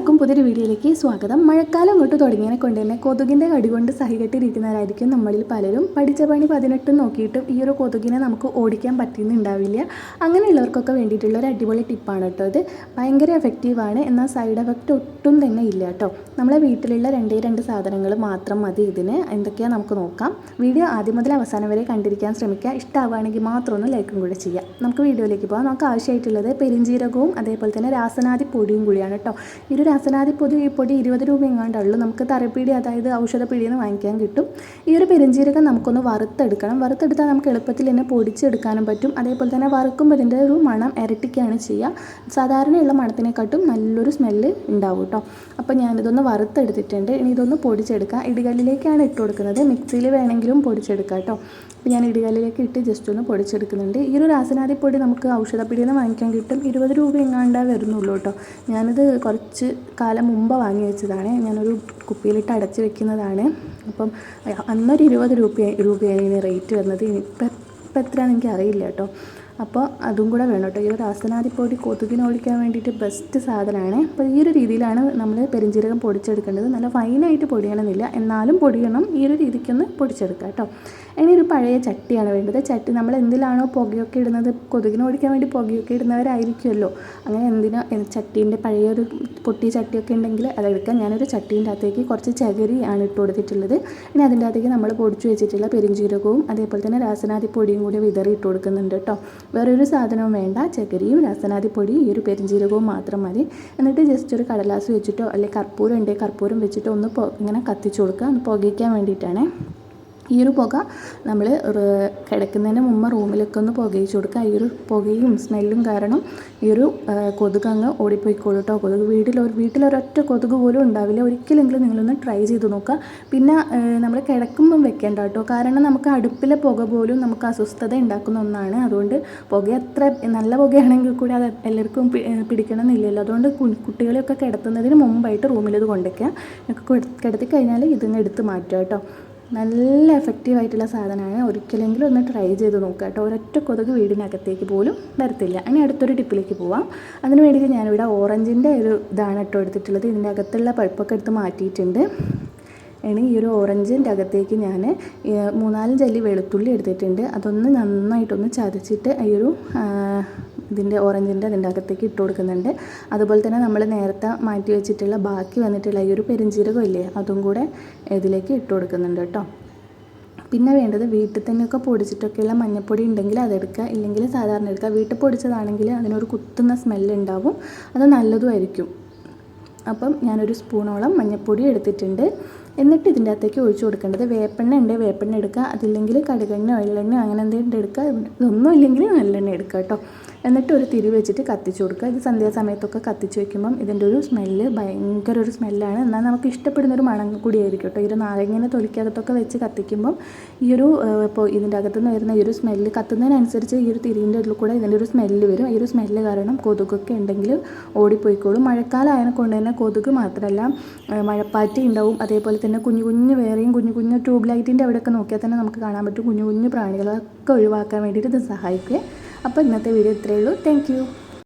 എല്ലാവർക്കും പുതിയൊരു വീഡിയോയിലേക്ക് സ്വാഗതം. മഴക്കാലം ഇങ്ങോട്ട് തുടങ്ങിയതിനെ കൊണ്ട് തന്നെ കൊതുകിന്റെ കടി കൊണ്ട് സഹികെട്ടിരിക്കുന്നവരായിരിക്കും നമ്മളിൽ പലരും. പഠിച്ച പണി പതിനെട്ടും നോക്കിയിട്ടും ഈ ഒരു കൊതുകിനെ നമുക്ക് ഓടിക്കാൻ പറ്റുന്നുണ്ടാവില്ല അങ്ങനെയുള്ളവർക്കൊക്കെ വേണ്ടിയിട്ടുള്ള ഒരു അടിപൊളി ടിപ്പാണ് കേട്ടോ ഇത്. ഭയങ്കര എഫക്റ്റീവാണ് എന്നാൽ സൈഡ് എഫക്റ്റ് ഒട്ടും തന്നെ ഇല്ല കേട്ടോ. നമ്മളെ വീട്ടിലുള്ള രണ്ടേ രണ്ട് സാധനങ്ങൾ മാത്രം മതി ഇതിന്. എന്തൊക്കെയാണ് നമുക്ക് നോക്കാം. വീഡിയോ ആദ്യം മുതൽ അവസാനം വരെ കണ്ടിരിക്കാൻ ശ്രമിക്കുക. ഇഷ്ടമാവുകയാണെങ്കിൽ മാത്രം ഒന്ന് ലൈക്കും കൂടെ ചെയ്യാം നമുക്ക് വീഡിയോയിലേക്ക് പോകാം. നമുക്ക് ആവശ്യമായിട്ടുള്ളത് പെരിഞ്ചീരകവും അതേപോലെ തന്നെ രാസനാദി പൊടിയും കൂടിയാണ് കേട്ടോ. ഈ ഒരു രാസനാദി പൊടി ഈ പൊടി ഇരുപത് രൂപ എങ്ങാണ്ടുള്ളൂ നമുക്ക് തറപ്പീടി അതായത് ഔഷധപ്പീടിയിൽ നിന്ന് വാങ്ങിക്കാൻ കിട്ടും. ഈ ഒരു പെരിഞ്ചീരകം നമുക്കൊന്ന് വറുത്തെടുക്കണം. വറുത്തെടുത്താൽ നമുക്ക് എളുപ്പത്തിൽ തന്നെ പൊടിച്ചെടുക്കാനും പറ്റും. അതേപോലെ തന്നെ വറുക്കുമ്പോൾ ഇതിന്റെ ഒരു മണം ഇരട്ടിക്കുകയാണ് ചെയ്യുക. സാധാരണയുള്ള മണത്തിനെക്കാട്ടും നല്ലൊരു സ്മെല്ല് ഉണ്ടാവും കേട്ടോ അപ്പോൾ ഞാനിതൊന്ന് വറുത്തെടുത്തിട്ടുണ്ട്. ഇനി ഇതൊന്ന് പൊടിച്ചെടുക്കാം. ഇടികല്ലിലേക്കാണ് ഇട്ട് കൊടുക്കുന്നത്. മിക്സിയിൽ വേണമെങ്കിലും പൊടിച്ചെടുക്കാം കേട്ടോ അപ്പോൾ ഞാൻ ഇടികല്ലിലേക്ക് ഇട്ട് ജസ്റ്റ് ഒന്ന് പൊടിച്ചെടുക്കുന്നുണ്ട്. ഈ ഒരു രാസനാദി പൊടി നമുക്ക് ഔഷധപ്പിടിയിൽ നിന്ന് വാങ്ങിക്കാൻ കിട്ടും. ഇരുപത് രൂപ എങ്ങാണ്ടാ വരുന്നുള്ളൂ കേട്ടോ ഞാനിത് കുറച്ച് കാലം മുമ്പ് വാങ്ങി വെച്ചതാണ്. ഞാനൊരു കുപ്പിയിലിട്ട് അടച്ച് വെക്കുന്നതാണ്. അപ്പം അന്നൊരു ഇരുപത് രൂപ രൂപയാണ് ഇതിന് റേറ്റ് വരുന്നത്. ഇപ്പം ഇപ്പം എത്രയാണെന്ന് എനിക്ക് അറിയില്ല കേട്ടോ. അപ്പോൾ അതും കൂടെ വേണം കേട്ടോ. ഈ ഒരു രാസനാദിപ്പൊടി കൊതുകിനെ ഒഴിക്കാൻ വേണ്ടിയിട്ട് ബെസ്റ്റ് സാധനമാണ്. അപ്പോൾ ഈ ഒരു രീതിയിലാണ് നമ്മൾ പെരിഞ്ചീരകം പൊടിച്ചെടുക്കേണ്ടത്. നല്ല ഫൈനായിട്ട് പൊടിയണമെന്നില്ല. എന്നാലും പൊടിയണം. ഈ ഒരു രീതിക്കൊന്ന് പൊടിച്ചെടുക്കുക കേട്ടോ. ഇനി ഒരു പഴയ ചട്ടിയാണ് വേണ്ടത്. ചട്ടി നമ്മൾ എന്തിലാണോ പുകയൊക്കെ ഇടുന്നത് കൊതുകിനെ ഓടിക്കാൻ വേണ്ടി പുകയൊക്കെ ഇടുന്നവരായിരിക്കുമല്ലോ. അങ്ങനെ എന്തിനോ ചട്ടീന്റെ പഴയൊരു പൊട്ടിയ ചട്ടിയൊക്കെ ഉണ്ടെങ്കിൽ അതെടുക്കാം ഞാനൊരു ചട്ടീന്റെ അകത്തേക്ക് കുറച്ച് ചകരിയാണ് ഇട്ട് കൊടുത്തിട്ടുള്ളത്. ഇനി അതിന്റെ അകത്തേക്ക് നമ്മൾ പൊടിച്ചു വെച്ചിട്ടുള്ള പെരിഞ്ചീരകവും അതേപോലെ തന്നെ രാസനാദി പൊടിയും കൂടി വിതറി ഇട്ട് കൊടുക്കുന്നുണ്ട് കേട്ടോ. വേറൊരു സാധനവും വേണ്ട. ചക്കരിയും രാസനാദി പൊടിയും ഈ ഒരു പെരിഞ്ചീരകവും മാത്രം മതി. എന്നിട്ട് ജസ്റ്റ് ഒരു കടലാസ് വെച്ചിട്ടോ അല്ലെങ്കിൽ കർപ്പൂരം ഉണ്ടെങ്കിൽ കർപ്പൂരം വെച്ചിട്ടോ ഒന്ന് ഇങ്ങനെ കത്തിച്ചു കൊടുക്കുക. ഒന്ന് പുകയ്ക്കാൻ വേണ്ടിയിട്ടാണ്. ഈ ഒരു പുക നമ്മൾ കിടക്കുന്നതിന് മുമ്പ് റൂമിലൊക്കെ ഒന്ന് പുകയിച്ച് കൊടുക്കുക. ഈ ഒരു പുകയും സ്മെല്ലും കാരണം ഈ ഒരു കൊതുക് അങ്ങ് ഓടിപ്പോയിക്കോളൂ കേട്ടോ കൊതുക് വീട്ടിൽ ഒരു വീട്ടിലൊരൊറ്റ കൊതുക് പോലും ഉണ്ടാവില്ല. ഒരിക്കലെങ്കിലും നിങ്ങളൊന്ന് ട്രൈ ചെയ്ത് നോക്കുക. പിന്നെ നമ്മൾ കിടക്കുമ്പം വെക്കേണ്ട കേട്ടോ കാരണം നമുക്ക് അടുപ്പിലെ പുക പോലും നമുക്ക് അസ്വസ്ഥത ഉണ്ടാക്കുന്ന ഒന്നാണ്. അതുകൊണ്ട് പുക എത്ര നല്ല പുകയാണെങ്കിൽ കൂടി അത് എല്ലാവർക്കും പിടിക്കണമെന്നില്ലല്ലോ. അതുകൊണ്ട് കുട്ടികളെയൊക്കെ കിടത്തുന്നതിന് മുമ്പായിട്ട് റൂമിൽ ഇത് കൊണ്ടുവയ്ക്കുക കിടത്തി കഴിഞ്ഞാൽ ഇതിന്ന് എടുത്ത് മാറ്റുക കേട്ടോ നല്ല എഫക്റ്റീവ് ആയിട്ടുള്ള സാധനമാണ്. ഒരിക്കലെങ്കിലും ഒന്ന് ട്രൈ ചെയ്ത് നോക്കുക കേട്ടോ. ഒരൊറ്റ കൊതുക് വീടിനകത്തേക്ക് പോലും വരത്തില്ല. ഇനി അടുത്തൊരു ടിപ്പിലേക്ക് പോവാം. അതിന് വേണ്ടിയിട്ട് ഞാനിവിടെ ഓറഞ്ചിന്റെ ഒരു ഇതാണ് കേട്ടോ എടുത്തിട്ടുള്ളത്. ഇതിന്റെ അകത്തുള്ള പഴുപ്പൊക്കെ എടുത്ത് മാറ്റിയിട്ടുണ്ട്. ഇനി ഈ ഒരു ഓറഞ്ചിന്റെ അകത്തേക്ക് ഞാൻ മൂന്നാലഞ്ചല്ലി വെളുത്തുള്ളി എടുത്തിട്ടുണ്ട്. അതൊന്ന് നന്നായിട്ടൊന്ന് ചതച്ചിട്ട് ഈ ഒരു ഇതിന്റെ ഓറഞ്ചിന്റെ അതിന്റെ അകത്തേക്ക് ഇട്ട് കൊടുക്കുന്നുണ്ട്. അതുപോലെ തന്നെ നമ്മൾ നേരത്തെ മാറ്റി വെച്ചിട്ടുള്ള ബാക്കി വന്നിട്ടുള്ള ഈ ഒരു പെരിഞ്ചീരകം ഇല്ലേ അതും കൂടെ ഇതിലേക്ക് ഇട്ട് കൊടുക്കുന്നുണ്ട് കേട്ടോ. പിന്നെ വേണ്ടത് വീട്ടിൽ തന്നെയൊക്കെ പൊടിച്ചിട്ടൊക്കെയുള്ള മഞ്ഞപ്പൊടി ഉണ്ടെങ്കിൽ അതെടുക്കുക ഇല്ലെങ്കിൽ സാധാരണ എടുക്കുക. വീട്ടിൽ പൊടിച്ചതാണെങ്കിൽ അതിനൊരു കുത്തുന്ന സ്മെല്ല് ഉണ്ടാവും. അത് നല്ലതുമായിരിക്കും അപ്പം ഞാനൊരു സ്പൂണോളം മഞ്ഞപ്പൊടി എടുത്തിട്ടുണ്ട്. എന്നിട്ട് ഇതിന്റെ അകത്തേക്ക് ഒഴിച്ചു കൊടുക്കേണ്ടത് വേപ്പെണ്ണ ഉണ്ട്. വേപ്പെണ്ണ എടുക്കുക. അതില്ലെങ്കിൽ കടുകെണ്ണ എള്ളെണ്ണ അങ്ങനെ എന്തെങ്കിലും എടുക്കുക. ഇതൊന്നും ഇല്ലെങ്കിൽ നല്ലെണ്ണ എടുക്കുക കേട്ടോ. എന്നിട്ട് ഒരു തിരി വെച്ചിട്ട് കത്തിച്ചു കൊടുക്കുക. ഇത് സന്ധ്യാസമയത്തൊക്കെ കത്തിച്ച് വെക്കുമ്പം ഇതിന്റെ ഒരു സ്മെല്ല് ഭയങ്കര ഒരു സ്മെല്ലാണ്. എന്നാൽ നമുക്ക് ഇഷ്ടപ്പെടുന്ന ഒരു മണം കൂടിയായിരിക്കും കേട്ടോ. ഈ ഒരു നാരങ്ങനെ തൊലിക്കകത്തൊക്കെ വെച്ച് കത്തിക്കുമ്പം ഈ ഒരു ഇപ്പോൾ ഇതിന്റെ അകത്തുനിന്ന് വരുന്ന ഈ ഒരു സ്മെല്ല് കത്തുന്നതിനനുസരിച്ച് ഈ ഒരു തിരിന്റെ ഉള്ളിൽ കൂടെ ഇതിന്റെ ഒരു സ്മെല്ല് വരും. ഈ ഒരു സ്മെല്ല് കാരണം കൊതുകൊക്കെ ഉണ്ടെങ്കിൽ ഓടിപ്പോയിക്കോളും. മഴക്കാലം ആയതിനെ കൊണ്ട് തന്നെ കൊതുക് മാത്രമല്ല മഴപ്പാറ്റി ഉണ്ടാവും. അതേപോലെ തന്നെ കുഞ്ഞു കുഞ്ഞു വേറെയും കുഞ്ഞു കുഞ്ഞു ട്യൂബ് ലൈറ്റിന്റെ അവിടെയൊക്കെ നോക്കിയാൽ തന്നെ നമുക്ക് കാണാൻ പറ്റും കുഞ്ഞു കുഞ്ഞു പ്രാണികളൊക്കെ ഒഴിവാക്കാൻ വേണ്ടിയിട്ട് ഇത് സഹായിക്കുക അപ്പോൾ ഇന്നത്തെ വീഡിയോ ഇത്രയേ ഉള്ളൂ. താങ്ക്